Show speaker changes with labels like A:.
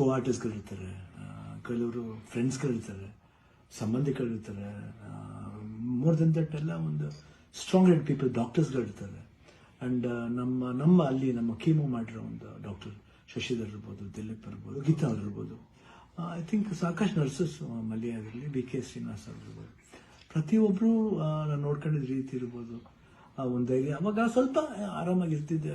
A: ಕೋ ಆರ್ಟಿಸ್ಟ್ಗಳಿರ್ತಾರೆ ಕೆಲವರು ಫ್ರೆಂಡ್ಸ್ಗಳಿರ್ತಾರೆ ಸಂಬಂಧಿಕರಿರ್ತಾರೆ ಮೋರ್ ದೆನ್ ದಟ್ ಎಲ್ಲ ಒಂದು ಸ್ಟ್ರಾಂಗ್ ಹೆಡ್ ಪೀಪಲ್ ಡಾಕ್ಟರ್ಸ್ಗಳಿರ್ತಾರೆ ಆ್ಯಂಡ್ ನಮ್ಮ ನಮ್ಮ ಅಲ್ಲಿ ನಮ್ಮ ಕೀಮೋ ಮಾಡಿರೋ ಒಂದು ಡಾಕ್ಟರ್ ಶಶಿಧರ್ ಇರ್ಬೋದು, ದಿಲೀಪ್ ಇರ್ಬೋದು, ಗೀತಾ ಅವ್ರು ಇರ್ಬೋದು. ಐ ಥಿಂಕ್ ಸಾಕಷ್ಟು ನರ್ಸಸ್ ಮಲ್ಯ ಆಗಿರಲಿ ಬಿ ಕೆ ಶ್ರೀನಿವಾಸ್ ಇರ್ಬೋದು. ಪ್ರತಿಯೊಬ್ಬರು ನಾನು ನೋಡ್ಕೊಂಡಿದ್ದ ರೀತಿ ಇರ್ಬೋದು. ಒಂದು ಧೈರ್ಯ. ಅವಾಗ ಸ್ವಲ್ಪ ಆರಾಮಾಗಿರ್ತಿದ್ದೆ